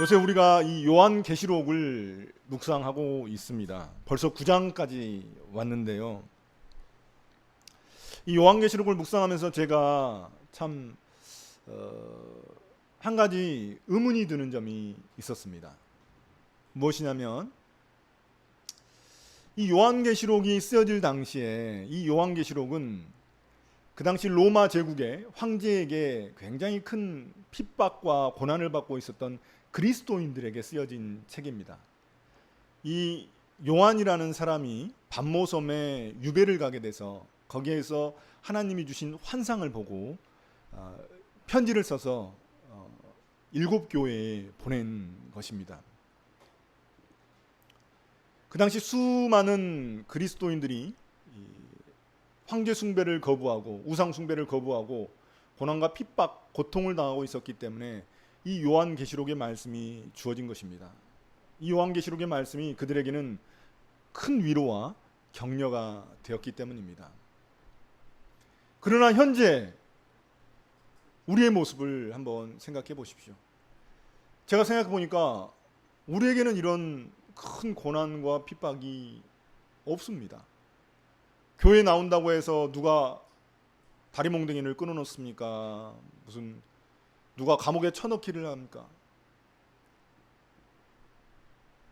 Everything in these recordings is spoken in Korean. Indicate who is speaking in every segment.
Speaker 1: 요새 우리가 이 요한 계시록을 묵상하고 있습니다. 벌써 9장까지 왔는데요. 이 요한 계시록을 묵상하면서 제가 참 어, 한 가지 의문이 드는 점이 있었습니다. 무엇이냐면 이 요한 계시록이 쓰여질 당시에 이 요한 계시록은 그 당시 로마 제국의 황제에게 굉장히 큰 핍박과 고난을 받고 있었던 그리스도인들에게 쓰여진 책입니다. 이 요한이라는 사람이 반모섬에 유배를 가게 돼서 거기에서 하나님이 주신 환상을 보고 어, 편지를 써서 어, 일곱 교회에 보낸 것입니다. 그 당시 수많은 그리스도인들이 이 황제 숭배를 거부하고 우상 숭배를 거부하고 고난과 핍박, 고통을 당하고 있었기 때문에 이 요한 계시록의 말씀이 주어진 것입니다. 이 요한 계시록의 말씀이 그들에게는 큰 위로와 격려가 되었기 때문입니다. 그러나 현재 우리의 모습을 한번 생각해 보십시오. 제가 생각해 보니까 우리에게는 이런 큰 고난과 핍박이 없습니다. 교회 나온다고 해서 누가 다리 몽둥이를 끊어놓습니까? 무슨 누가 감옥에 쳐넣기를 합니까?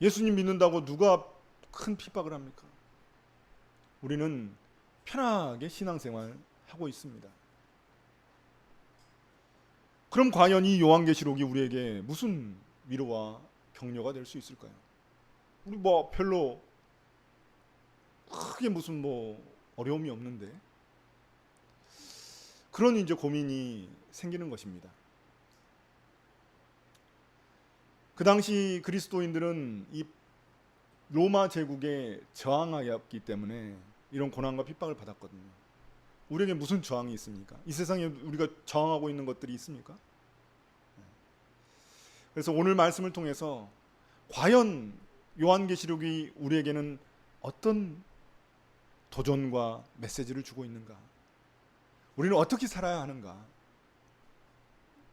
Speaker 1: 예수님 믿는다고 누가 큰 핍박을 합니까? 우리는 편하게 신앙생활 하고 있습니다. 그럼 과연 이 요한계시록이 우리에게 무슨 위로와 격려가 될 수 있을까요? 우리 뭐 별로 크게 무슨 뭐 어려움이 없는데 그런 이제 고민이 생기는 것입니다. 그 당시 그리스도인들은 이 로마 제국에 저항하였기 때문에 이런 고난과 핍박을 받았거든요. 우리에게 무슨 저항이 있습니까? 이 세상에 우리가 저항하고 있는 것들이 있습니까? 그래서 오늘 말씀을 통해서 과연 요한계시록이 우리에게는 어떤 도전과 메시지를 주고 있는가? 우리는 어떻게 살아야 하는가?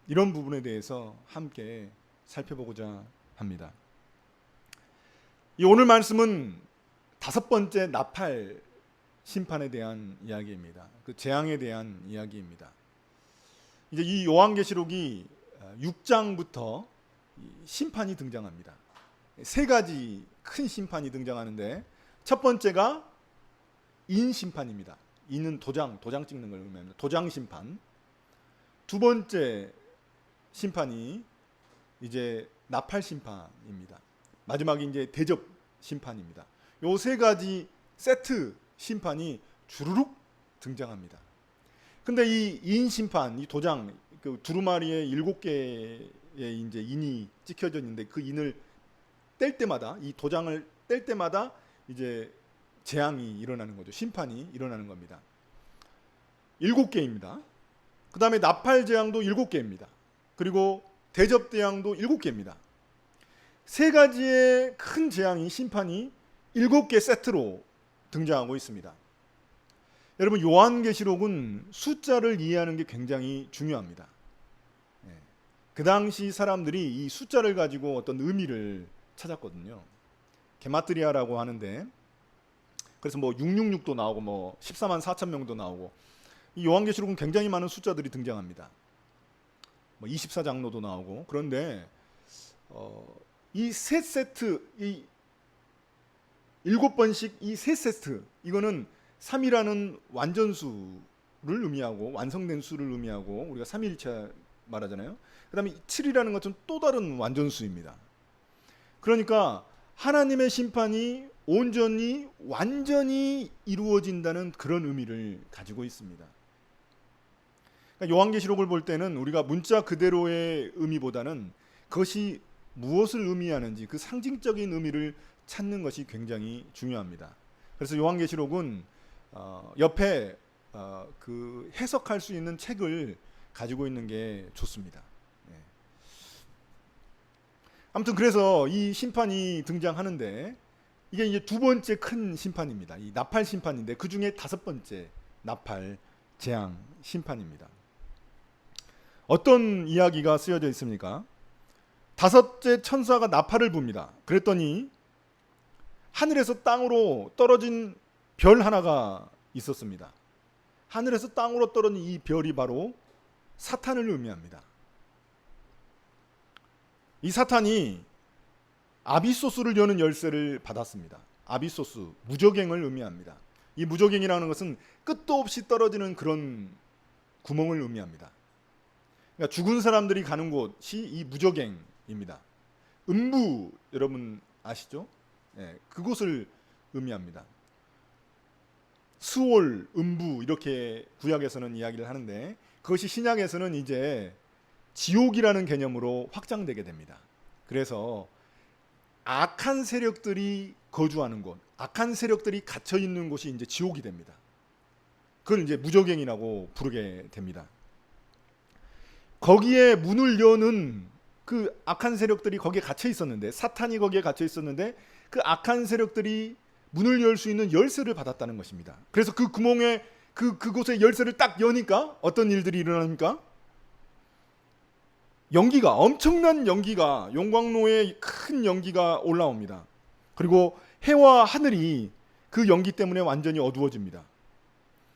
Speaker 1: 이런 부분에 대해서 함께 살펴보고자 합니다. 이 오늘 말씀은 다섯 번째 나팔 심판에 대한 이야기입니다. 그 재앙에 대한 이야기입니다. 이제 이 요한계시록이 6장부터 심판이 등장합니다. 세 가지 큰 심판이 등장하는데 첫 번째가 인 심판입니다. 인은 도장, 도장 찍는 걸 의미합니다. 도장 심판. 두 번째 심판이 이제 나팔 심판입니다. 마지막이 이제 대접 심판입니다. 요 세 가지 세트 심판이 주르륵 등장합니다. 근데 이 인 심판, 이 도장, 그 두루마리에 일곱 개의 이제 인이 찍혀져 있는데 그 인을 뗄 때마다 이 도장을 뗄 때마다 이제 재앙이 일어나는 거죠. 심판이 일어나는 겁니다. 일곱 개입니다. 그 다음에 나팔 재앙도 일곱 개입니다. 그리고 대접 재앙도 일곱 개입니다. 세 가지의 큰 재앙이 심판이 일곱 개 세트로 등장하고 있습니다. 여러분 요한계시록은 숫자를 이해하는 게 굉장히 중요합니다. 예. 그 당시 사람들이 이 숫자를 가지고 어떤 의미를 찾았거든요. 게마트리아라고 하는데 그래서 뭐 666도 나오고 뭐 14만 4천 명도 나오고 이 요한계시록은 굉장히 많은 숫자들이 등장합니다. 뭐 24장로도 나오고 그런데 어, 이 세 세트 이 일곱 번씩 이 세 세트 이거는 3이라는 완전수를 의미하고 완성된 수를 의미하고 우리가 3일차 말하잖아요. 그다음에 7이라는 것은 또 다른 완전수입니다. 그러니까 하나님의 심판이 온전히 완전히 이루어진다는 그런 의미를 가지고 있습니다. 그러니까 요한계시록을 볼 때는 우리가 문자 그대로의 의미보다는 그것이 무엇을 의미하는지 그 상징적인 의미를 찾는 것이 굉장히 중요합니다. 그래서 요한계시록은 어, 옆에 어, 그 해석할 수 있는 책을 가지고 있는 게 좋습니다. 예. 아무튼 그래서 이 심판이 등장하는데 이게 이제 두 번째 큰 심판입니다. 이 나팔 심판인데 그 중에 다섯 번째 나팔 재앙 심판입니다. 어떤 이야기가 쓰여져 있습니까? 다섯째 천사가 나팔을 붑니다. 그랬더니 하늘에서 땅으로 떨어진 별 하나가 있었습니다. 하늘에서 땅으로 떨어진 이 별이 바로 사탄을 의미합니다. 이 사탄이 아비소스를 여는 열쇠를 받았습니다. 아비소스 무적행을 의미합니다. 이 무적행이라는 것은 끝도 없이 떨어지는 그런 구멍을 의미합니다. 그러니까 죽은 사람들이 가는 곳이 이 무적행입니다. 음부 여러분 아시죠? 예, 그곳을 의미합니다. 수월, 음부 이렇게 구약에서는 이야기를 하는데 그것이 신약에서는 이제 지옥이라는 개념으로 확장되게 됩니다. 그래서 악한 세력들이 거주하는 곳, 악한 세력들이 갇혀 있는 곳이 이제 지옥이 됩니다. 그걸 이제 무적행이라고 부르게 됩니다. 거기에 문을 여는 그 악한 세력들이 거기에 갇혀 있었는데 사탄이 거기에 갇혀 있었는데 그 악한 세력들이 문을 열 수 있는 열쇠를 받았다는 것입니다. 그래서 그 구멍에 그 그곳에 열쇠를 딱 여니까 어떤 일들이 일어납니까? 연기가 엄청난 연기가 용광로에 큰 연기가 올라옵니다. 그리고 해와 하늘이 그 연기 때문에 완전히 어두워집니다.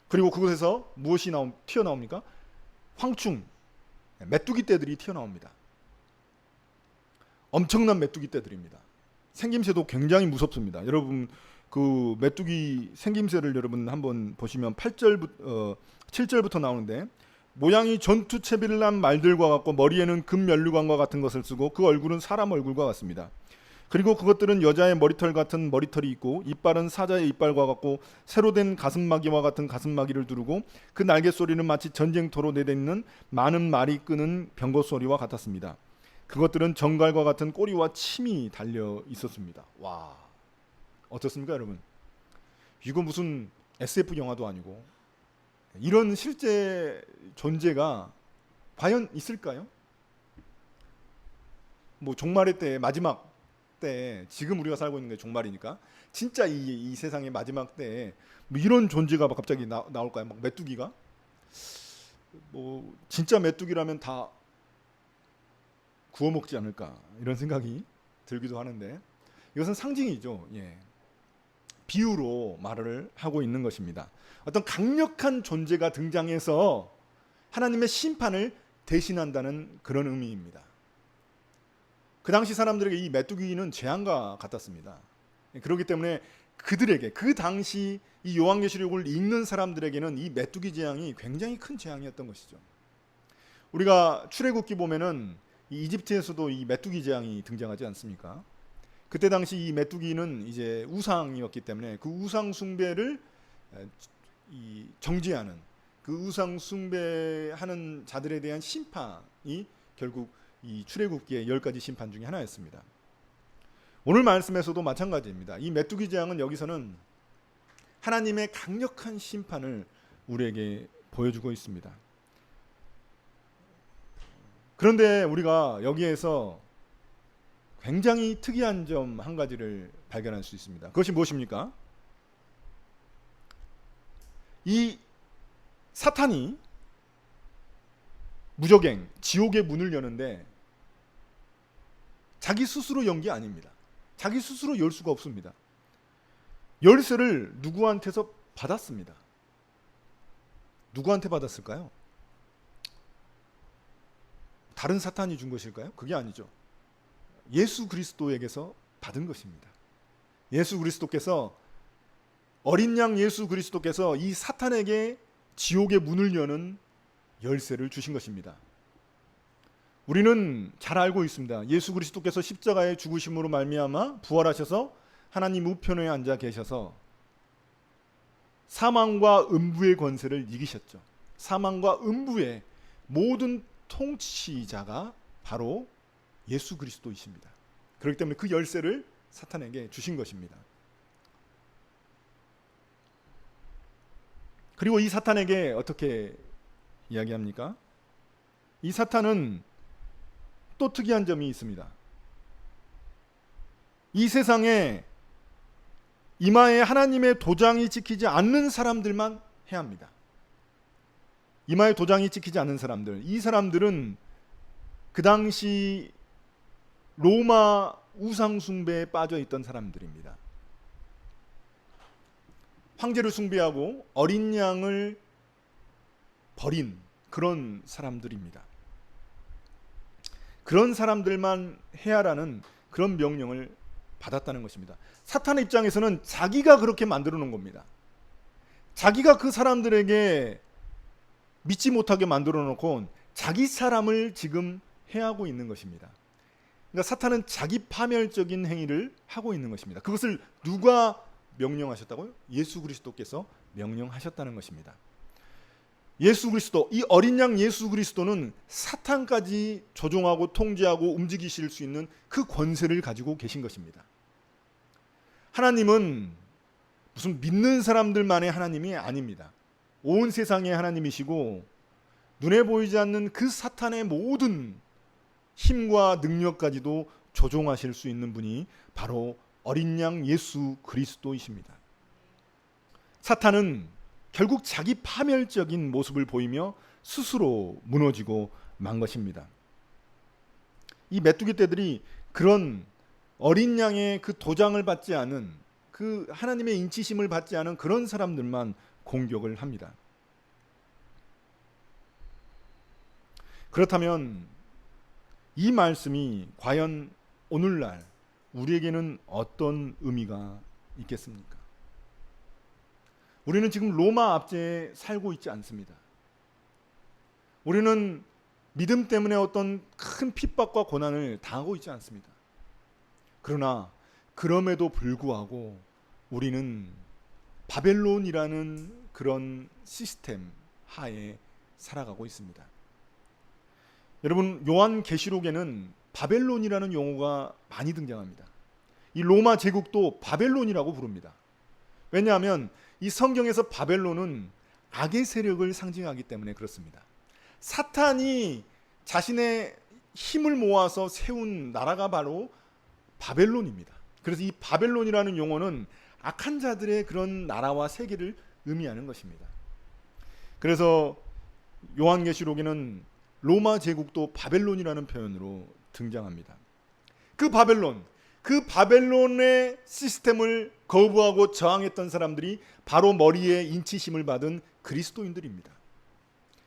Speaker 1: 그리고 그곳에서 무엇이 나오, 튀어나옵니까? 황충, 메뚜기 떼들이 튀어나옵니다. 엄청난 메뚜기 떼들입니다. 생김새도 굉장히 무섭습니다. 여러분 그 메뚜기 생김새를 여러분 한번 보시면 8절부터 어, 7절부터 나오는데 모양이 전투 채비를 한 말들과 같고 머리에는 금 면류관과 같은 것을 쓰고 그 얼굴은 사람 얼굴과 같습니다. 그리고 그것들은 여자의 머리털 같은 머리털이 있고 이빨은 사자의 이빨과 같고 새로 된 가슴마기와 같은 가슴마기를 두르고 그 날개 소리는 마치 전쟁터로 내뱉는 많은 말이 끄는 병거 소리와 같았습니다. 그것들은 정갈과 같은 꼬리와 침이 달려 있었습니다. 와 어떻습니까, 여러분? 이거 무슨 SF 영화도 아니고 이런 실제 존재가 과연 있을까요? 뭐 종말의 때 마지막 때 지금 우리가 살고 있는 게 종말이니까 진짜 이, 이 세상의 마지막 때에 뭐 이런 존재가 막 갑자기 나, 나올까요? 막 메뚜기가 뭐 진짜 메뚜기라면 다 구워 먹지 않을까 이런 생각이 들기도 하는데 이것은 상징이죠. 예. 비유로 말을 하고 있는 것입니다. 어떤 강력한 존재가 등장해서 하나님의 심판을 대신한다는 그런 의미입니다. 그 당시 사람들에게 이 메뚜기는 재앙과 같았습니다. 그렇기 때문에 그들에게 그 당시 이 요한계시록을 읽는 사람들에게는 이 메뚜기 재앙이 굉장히 큰 재앙이었던 것이죠. 우리가 출애굽기 보면은 이 이집트에서도 이 메뚜기 재앙이 등장하지 않습니까? 그때 당시 이 메뚜기는 이제 우상이었기 때문에 그 우상 숭배를 이 정지하는 그 우상 숭배하는 자들에 대한 심판이 결국 이 출애굽기의 열 가지 심판 중에 하나였습니다. 오늘 말씀에서도 마찬가지입니다. 이 메뚜기 재앙은 여기서는 하나님의 강력한 심판을 우리에게 보여주고 있습니다. 그런데 우리가 여기에서 굉장히 특이한 점 한 가지를 발견할 수 있습니다. 그것이 무엇입니까? 이 사탄이 무적행, 지옥의 문을 여는데 자기 스스로 연 게 아닙니다. 자기 스스로 열 수가 없습니다. 열쇠를 누구한테서 받았습니다. 누구한테 받았을까요? 다른 사탄이 준 것일까요? 그게 아니죠. 예수 그리스도에게서 받은 것입니다. 예수 그리스도께서 어린 양 예수 그리스도께서 이 사탄에게 지옥의 문을 여는 열쇠를 주신 것입니다. 우리는 잘 알고 있습니다. 예수 그리스도께서 십자가의 죽으심으로 말미암아 부활하셔서 하나님 우편에 앉아 계셔서 사망과 음부의 권세를 이기셨죠. 사망과 음부의 모든 통치자가 바로 예수 그리스도이십니다. 그렇기 때문에 그 열쇠를 사탄에게 주신 것입니다. 그리고 이 사탄에게 어떻게 이야기합니까? 이 사탄은 또 특이한 점이 있습니다. 이 세상에 이마에 하나님의 도장이 찍히지 않는 사람들만 해야 합니다. 이마에 도장이 찍히지 않는 사람들, 이 사람들은 그 당시 로마 우상 숭배에 빠져 있던 사람들입니다. 황제를 숭배하고 어린 양을 버린 그런 사람들입니다. 그런 사람들만 해야라는 그런 명령을 받았다는 것입니다. 사탄의 입장에서는 자기가 그렇게 만들어 놓은 겁니다. 자기가 그 사람들에게 믿지 못하게 만들어 놓고 자기 사람을 지금 해하고 있는 것입니다. 그러니까 사탄은 자기 파멸적인 행위를 하고 있는 것입니다. 그것을 누가 명령하셨다고요? 예수 그리스도께서 명령하셨다는 것입니다. 예수 그리스도 이 어린 양 예수 그리스도는 사탄까지 조종하고 통제하고 움직이실 수 있는 그 권세를 가지고 계신 것입니다. 하나님은 무슨 믿는 사람들만의 하나님이 아닙니다. 온 세상의 하나님이시고 눈에 보이지 않는 그 사탄의 모든 힘과 능력까지도 조종하실 수 있는 분이 바로 어린 양 예수 그리스도이십니다. 사탄은 결국 자기 파멸적인 모습을 보이며 스스로 무너지고 만 것입니다. 이 메뚜기 떼들이 그런 어린 양의 그 도장을 받지 않은 그 하나님의 인치심을 받지 않은 그런 사람들만 공격을 합니다. 그렇다면 이 말씀이 과연 오늘날 우리에게는 어떤 의미가 있겠습니까? 우리는 지금 로마 압제에 살고 있지 않습니다. 우리는 믿음 때문에 어떤 큰 핍박과 고난을 당하고 있지 않습니다. 그러나 그럼에도 불구하고 우리는 바벨론이라는 그런 시스템 하에 살아가고 있습니다. 여러분 요한 계시록에는 바벨론이라는 용어가 많이 등장합니다. 이 로마 제국도 바벨론이라고 부릅니다. 왜냐하면 이 성경에서 바벨론은 악의 세력을 상징하기 때문에 그렇습니다. 사탄이 자신의 힘을 모아서 세운 나라가 바로 바벨론입니다. 그래서 이 바벨론이라는 용어는 악한 자들의 그런 나라와 세계를 의미하는 것입니다. 그래서 요한계시록에는 로마 제국도 바벨론이라는 표현으로 등장합니다. 그 바벨론, 그 바벨론의 시스템을 거부하고 저항했던 사람들이 바로 머리에 인치심을 받은 그리스도인들입니다.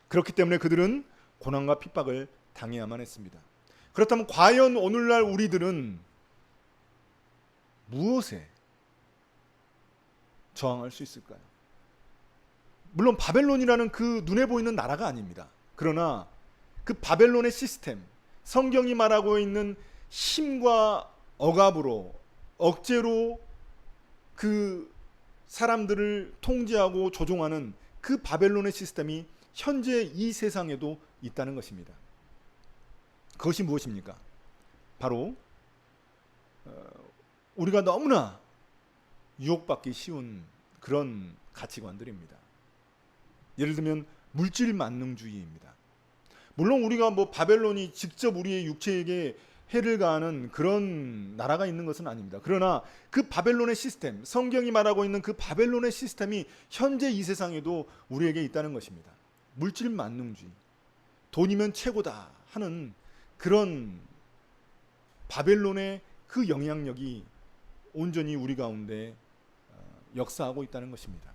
Speaker 1: 그렇기 때문에 그들은 고난과 핍박을 당해야만 했습니다. 그렇다면 과연 오늘날 우리들은 무엇에 저항할 수 있을까요? 물론 바벨론이라는 그 눈에 보이는 나라가 아닙니다. 그러나 그 바벨론의 시스템, 성경이 말하고 있는 힘과 억압으로 억제로 그 사람들을 통제하고 조종하는 그 바벨론의 시스템이 현재 이 세상에도 있다는 것입니다. 그것이 무엇입니까? 바로 어, 우리가 너무나 유혹받기 쉬운 그런 가치관들입니다. 예를 들면 물질 만능주의입니다. 물론 우리가 뭐 바벨론이 직접 우리의 육체에게 해를 가하는 그런 나라가 있는 것은 아닙니다. 그러나 그 바벨론의 시스템, 성경이 말하고 있는 그 바벨론의 시스템이 현재 이 세상에도 우리에게 있다는 것입니다. 물질 만능주의, 돈이면 최고다 하는 그런 바벨론의 그 영향력이 온전히 우리 가운데 어, 역사하고 있다는 것입니다.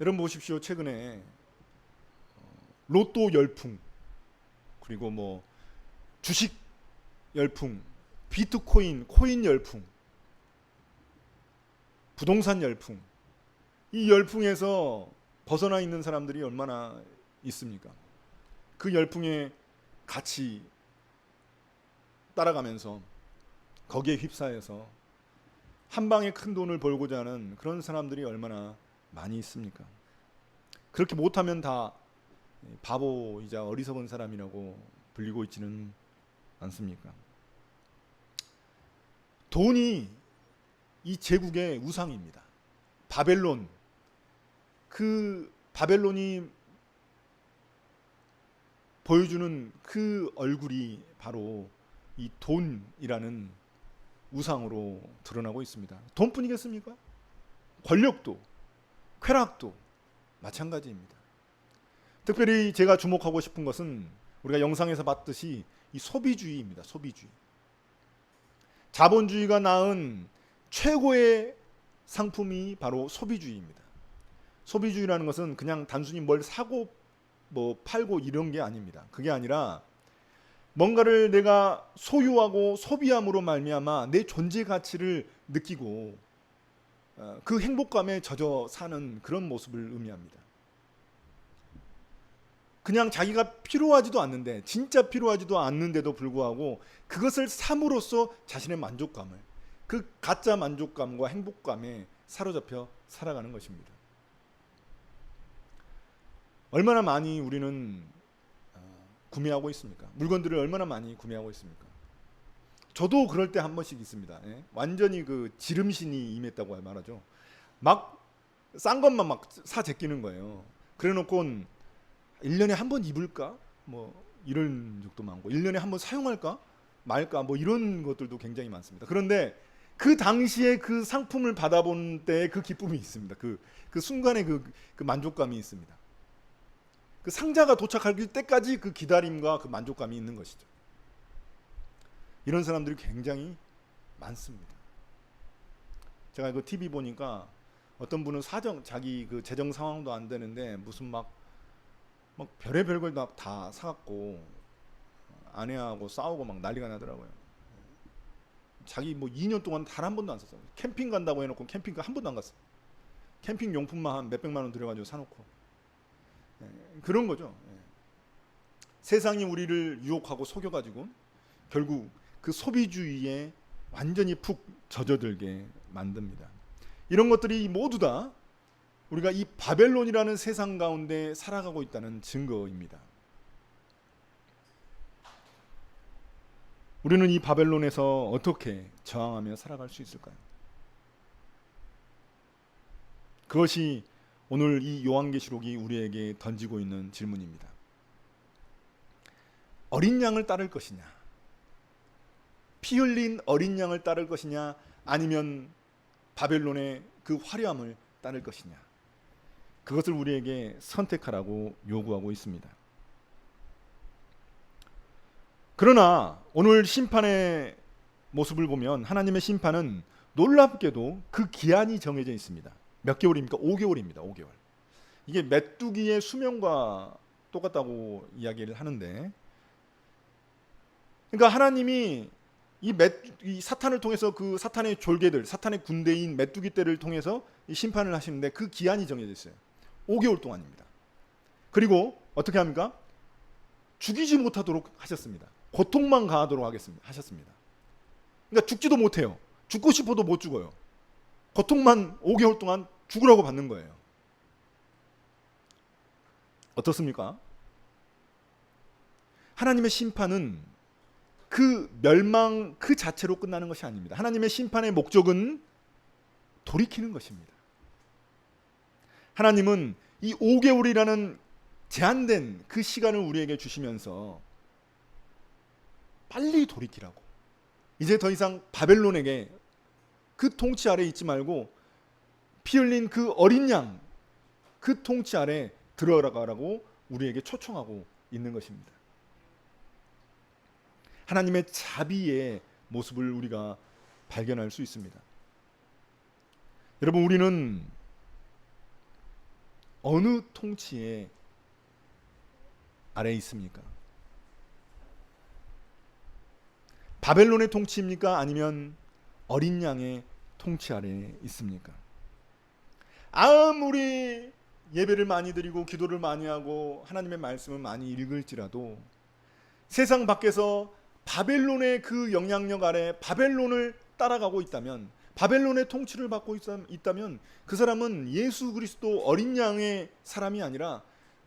Speaker 1: 여러분 보십시오. 최근에 어, 로또 열풍 그리고 뭐 주식 열풍, 비트코인, 코인 열풍, 부동산 열풍. 이 열풍에서 벗어나 있는 사람들이 얼마나 있습니까? 그 열풍에 같이 따라가면서 거기에 휩싸여서 한 방에 큰 돈을 벌고자 하는 그런 사람들이 얼마나 많이 있습니까? 그렇게 못하면 다 바보이자 어리석은 사람이라고 불리고 있지는 않습니까? 돈이 이 제국의 우상입니다. 바벨론 그 바벨론이 보여주는 그 얼굴이 바로 이 돈이라는 우상으로 드러나고 있습니다. 돈뿐이겠습니까? 권력도 쾌락도 마찬가지입니다. 특별히 제가 주목하고 싶은 것은 우리가 영상에서 봤듯이 이 소비주의입니다. 소비주의. 자본주의가 낳은 최고의 상품이 바로 소비주의입니다. 소비주의라는 것은 그냥 단순히 뭘 사고 뭐 팔고 이런 게 아닙니다. 그게 아니라 뭔가를 내가 소유하고 소비함으로 말미암아 내 존재 가치를 느끼고 어, 그 행복감에 젖어 사는 그런 모습을 의미합니다. 그냥 자기가 필요하지도 않는데 진짜 필요하지도 않는데도 불구하고 그것을 삼으로써 자신의 만족감을 그 가짜 만족감과 행복감에 사로잡혀 살아가는 것입니다. 얼마나 많이 우리는 어, 구매하고 있습니까? 물건들을 얼마나 많이 구매하고 있습니까? 저도 그럴 때 한 번씩 있습니다. 예? 완전히 그 지름신이 임했다고 말하죠. 막 싼 것만 막 사 제끼는 거예요. 그래놓고 1년에 한 번 입을까? 뭐 이런 적도 많고 1년에 한 번 사용할까? 말까? 뭐 이런 것들도 굉장히 많습니다. 그런데 그 당시에 그 상품을 받아본 때의 그 기쁨이 있습니다. 그, 그 순간의 그, 그 만족감이 있습니다. 그 상자가 도착할 때까지 그 기다림과 그 만족감이 있는 것이죠. 이런 사람들이 굉장히 많습니다. 제가 그 TV 보니까 어떤 분은 사정 자기 그 재정 상황도 안 되는데 무슨 막, 막 별의별 걸 다, 다 사갖고 아내하고 싸우고 막 난리가 나더라고요. 자기 뭐 2년 동안 단 한 번도 안 썼어요. 캠핑 간다고 해놓고 캠핑 한 번도 안 갔어. 캠핑 용품만 한 몇백만 원 들여가지고 사놓고 예, 그런 거죠. 예. 세상이 우리를 유혹하고 속여가지고 결국 그 소비주의에 완전히 푹 젖어들게 만듭니다. 이런 것들이 모두 다 우리가 이 바벨론이라는 세상 가운데 살아가고 있다는 증거입니다. 우리는 이 바벨론에서 어떻게 저항하며 살아갈 수 있을까요? 그것이 오늘 이 요한계시록이 우리에게 던지고 있는 질문입니다. 어린 양을 따를 것이냐? 피 흘린 어린 양을 따를 것이냐? 아니면 바벨론의 그 화려함을 따를 것이냐? 그것을 우리에게 선택하라고 요구하고 있습니다. 그러나 오늘 심판의 모습을 보면 하나님의 심판은 놀랍게도 그 기한이 정해져 있습니다. 몇 개월입니까? 5개월입니다. 5개월. 이게 메뚜기의 수명과 똑같다고 이야기를 하는데 그러니까 하나님이 이, 메, 이 사탄을 통해서 그 사탄의 졸개들, 사탄의 군대인 메뚜기 떼를 통해서 이 심판을 하시는데 그 기한이 정해져 있어요. 5개월 동안입니다. 그리고 어떻게 합니까? 죽이지 못하도록 하셨습니다. 고통만 가하도록 하겠습니다. 하셨습니다. 그러니까 죽지도 못해요. 죽고 싶어도 못 죽어요. 고통만 5개월 동안 죽으라고 받는 거예요. 어떻습니까? 하나님의 심판은 그 멸망 그 자체로 끝나는 것이 아닙니다. 하나님의 심판의 목적은 돌이키는 것입니다. 하나님은 이 5개월이라는 제한된 그 시간을 우리에게 주시면서 빨리 돌이키라고. 이제 더 이상 바벨론에게 그 통치 아래 있지 말고 피 흘린 그 어린 양 그 통치 아래 들어가라고 우리에게 초청하고 있는 것입니다. 하나님의 자비의 모습을 우리가 발견할 수 있습니다. 여러분 우리는 어느 통치에 아래 있습니까? 바벨론의 통치입니까? 아니면 어린 양의 통치 아래 있습니까? 아무리 예배를 많이 드리고 기도를 많이 하고 하나님의 말씀을 많이 읽을지라도 세상 밖에서 바벨론의 그 영향력 아래 바벨론을 따라가고 있다면 바벨론의 통치를 받고 있다면 그 사람은 예수 그리스도 어린 양의 사람이 아니라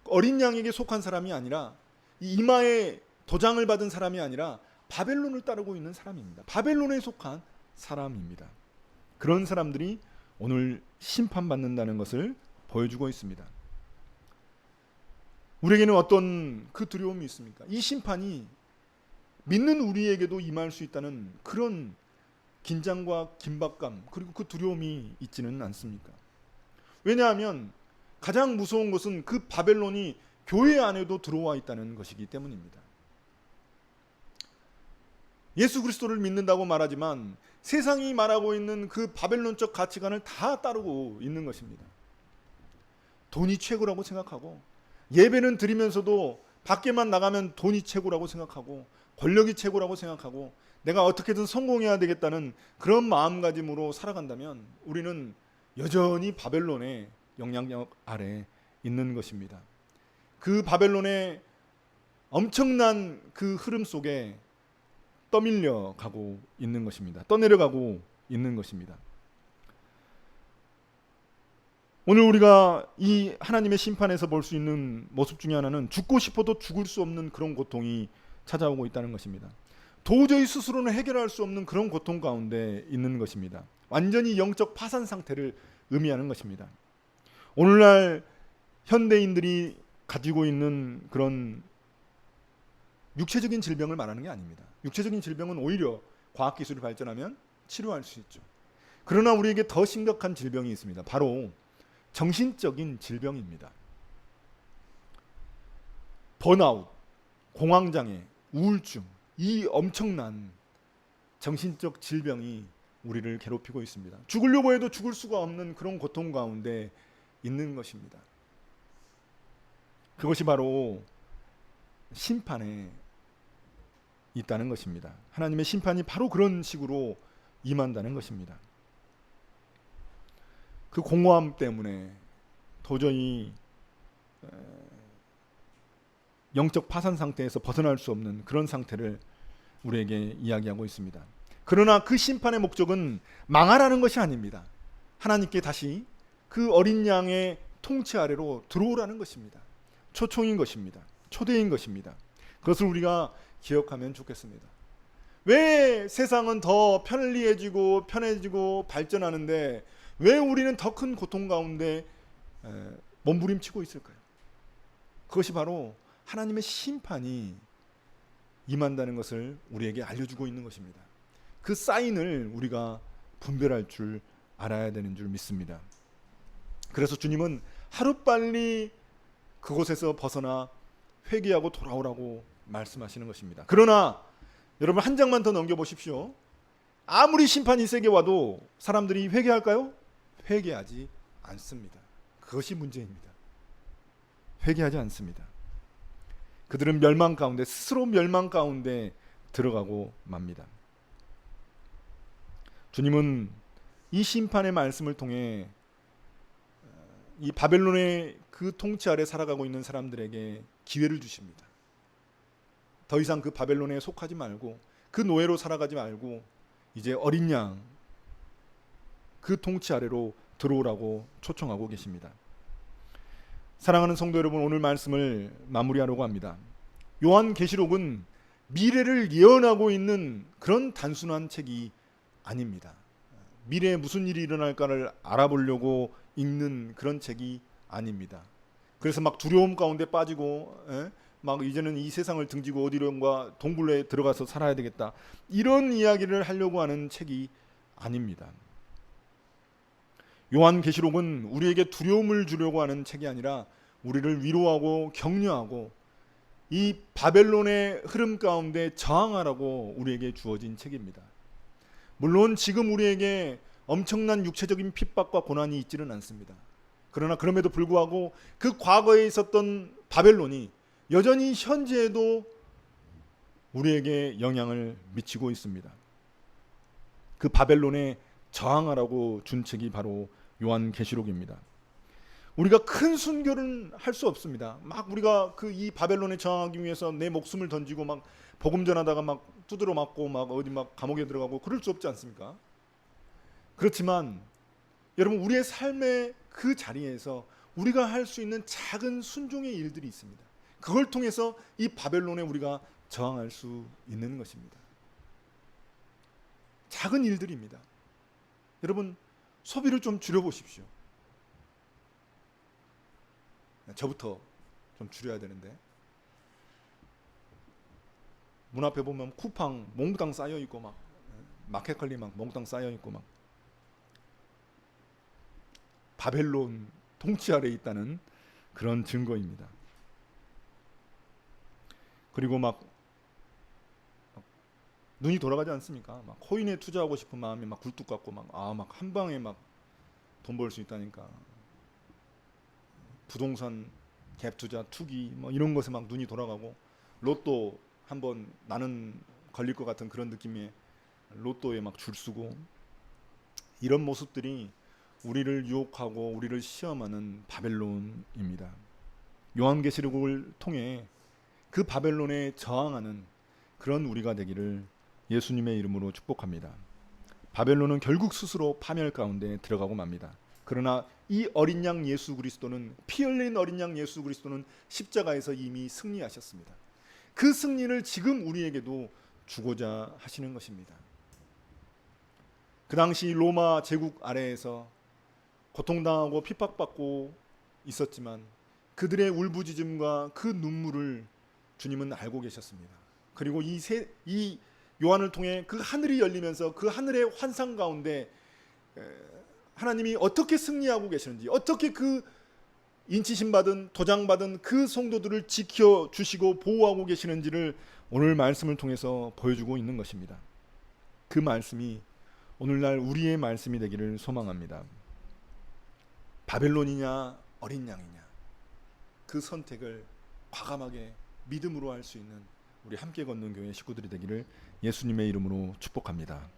Speaker 1: 어린 양에게 속한 사람이 아니라 이마에 도장을 받은 사람이 아니라 바벨론을 따르고 있는 사람입니다. 바벨론에 속한 사람입니다. 그런 사람들이 오늘 심판받는다는 것을 보여주고 있습니다. 우리에게는 어떤 그 두려움이 있습니까? 이 심판이 믿는 우리에게도 임할 수 있다는 그런 긴장과 긴박감 그리고 그 두려움이 있지는 않습니까? 왜냐하면 가장 무서운 것은 그 바벨론이 교회 안에도 들어와 있다는 것이기 때문입니다. 예수 그리스도를 믿는다고 말하지만 세상이 말하고 있는 그 바벨론적 가치관을 다 따르고 있는 것입니다. 돈이 최고라고 생각하고 예배는 드리면서도 밖에만 나가면 돈이 최고라고 생각하고 권력이 최고라고 생각하고 내가 어떻게든 성공해야 되겠다는 그런 마음가짐으로 살아간다면 우리는 여전히 바벨론의 영향력 아래 있는 것입니다. 그 바벨론의 엄청난 그 흐름 속에 떠밀려 가고 있는 것입니다. 떠내려가고 있는 것입니다. 오늘 우리가 이 하나님의 심판에서 볼 수 있는 모습 중에 하나는 죽고 싶어도 죽을 수 없는 그런 고통이 찾아오고 있다는 것입니다. 도저히 스스로는 해결할 수 없는 그런 고통 가운데 있는 것입니다. 완전히 영적 파산 상태를 의미하는 것입니다. 오늘날 현대인들이 가지고 있는 그런 육체적인 질병을 말하는 게 아닙니다. 육체적인 질병은 오히려 과학 기술이 발전하면 치료할 수 있죠. 그러나 우리에게 더 심각한 질병이 있습니다. 바로 정신적인 질병입니다. 번아웃, 공황장애, 우울증, 이 엄청난 정신적 질병이 우리를 괴롭히고 있습니다. 죽으려고 해도 죽을 수가 없는 그런 고통 가운데 있는 것입니다. 그것이 바로 심판에 있다는 것입니다. 하나님의 심판이 바로 그런 식으로 임한다는 것입니다. 그 공허함 때문에 도저히 영적 파산 상태에서 벗어날 수 없는 그런 상태를 우리에게 이야기하고 있습니다. 그러나 그 심판의 목적은 망하라는 것이 아닙니다. 하나님께 다시 그 어린 양의 통치 아래로 들어오라는 것입니다. 초청인 것입니다. 초대인 것입니다. 그것을 우리가 기억하면 좋겠습니다. 왜 세상은 더 편리해지고 편해지고 발전하는데 왜 우리는 더 큰 고통 가운데 몸부림치고 있을까요? 그것이 바로 하나님의 심판이 임한다는 것을 우리에게 알려주고 있는 것입니다. 그 사인을 우리가 분별할 줄 알아야 되는 줄 믿습니다. 그래서 주님은 하루빨리 그곳에서 벗어나 회개하고 돌아오라고 말씀하시는 것입니다. 그러나 여러분 한 장만 더 넘겨 보십시오. 아무리 심판이 세게 와도 사람들이 회개할까요? 회개하지 않습니다. 그것이 문제입니다. 회개하지 않습니다. 그들은 멸망 가운데 스스로 멸망 가운데 들어가고 맙니다. 주님은 이 심판의 말씀을 통해 이 바벨론의 그 통치 아래 살아가고 있는 사람들에게 기회를 주십니다. 더 이상 그 바벨론에 속하지 말고 그 노예로 살아가지 말고 이제 어린 양 그 통치 아래로 들어오라고 초청하고 계십니다. 사랑하는 성도 여러분, 오늘 말씀을 마무리하려고 합니다. 요한 계시록은 미래를 예언하고 있는 그런 단순한 책이 아닙니다. 미래에 무슨 일이 일어날까를 알아보려고 읽는 그런 책이 아닙니다. 그래서 막 두려움 가운데 빠지고 에? 막 이제는 이 세상을 등지고 어디론가 동굴에 들어가서 살아야 되겠다. 이런 이야기를 하려고 하는 책이 아닙니다. 요한 계시록은 우리에게 두려움을 주려고 하는 책이 아니라 우리를 위로하고 격려하고 이 바벨론의 흐름 가운데 저항하라고 우리에게 주어진 책입니다. 물론 지금 우리에게 엄청난 육체적인 핍박과 고난이 있지는 않습니다. 그러나 그럼에도 불구하고 그 과거에 있었던 바벨론이 여전히 현재에도 우리에게 영향을 미치고 있습니다. 그 바벨론에 저항하라고 준 책이 바로 요한 계시록입니다. 우리가 큰 순교는 할 수 없습니다. 막 우리가 그 이 바벨론에 저항하기 위해서 내 목숨을 던지고 막 복음 전하다가 막 두드러 맞고 막 어디 막 감옥에 들어가고 그럴 수 없지 않습니까? 그렇지만 여러분 우리의 삶의 그 자리에서 우리가 할 수 있는 작은 순종의 일들이 있습니다. 그걸 통해서 이 바벨론에 우리가 저항할 수 있는 것입니다. 작은 일들입니다. 여러분 소비를 좀 줄여 보십시오. 저부터 좀 줄여야 되는데 문 앞에 보면 쿠팡 몽땅 쌓여 있고 막 마켓컬리 막 몽땅 쌓여 있고 막 바벨론 통치 아래 있다는 그런 증거입니다. 그리고 막 눈이 돌아가지 않습니까? 막 코인에 투자하고 싶은 마음이 막 굴뚝 같고 막 아 막 한 방에 막 돈 벌 수 있다니까. 부동산 갭 투자, 투기 뭐 이런 것에 막 눈이 돌아가고 로또 한번 나는 걸릴 것 같은 그런 느낌의 로또에 막줄 서고 이런 모습들이 우리를 유혹하고 우리를 시험하는 바벨론입니다. 요한계시록을 통해 그 바벨론에 저항하는 그런 우리가 되기를 예수님의 이름으로 축복합니다. 바벨론은 결국 스스로 파멸 가운데 들어가고 맙니다. 그러나 이 어린 양 예수 그리스도는 피 흘린 어린 양 예수 그리스도는 십자가에서 이미 승리하셨습니다. 그 승리를 지금 우리에게도 주고자 하시는 것입니다. 그 당시 로마 제국 아래에서 고통당하고 핍박받고 있었지만 그들의 울부짖음과 그 눈물을 주님은 알고 계셨습니다. 그리고 이, 세, 이 요한을 통해 그 하늘이 열리면서 그 하늘의 환상 가운데 에, 하나님이 어떻게 승리하고 계시는지 어떻게 그 인치심 받은 도장 받은 그 성도들을 지켜 주시고 보호하고 계시는지를 오늘 말씀을 통해서 보여주고 있는 것입니다. 그 말씀이 오늘날 우리의 말씀이 되기를 소망합니다. 바벨론이냐 어린 양이냐 그 선택을 과감하게 믿음으로 할 수 있는 우리 함께 걷는 교회 식구들이 되기를 예수님의 이름으로 축복합니다.